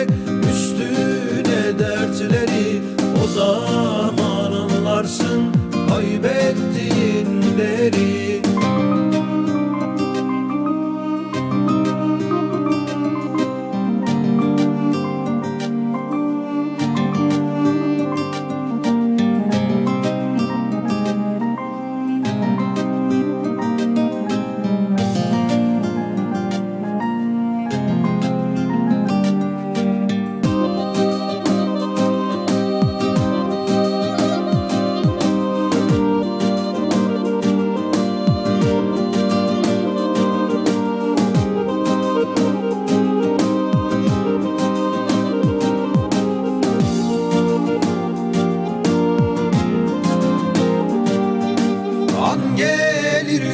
çöktürecek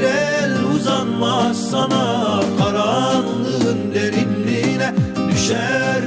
bir el uzanmaz sana karanlığın derinliğine düşer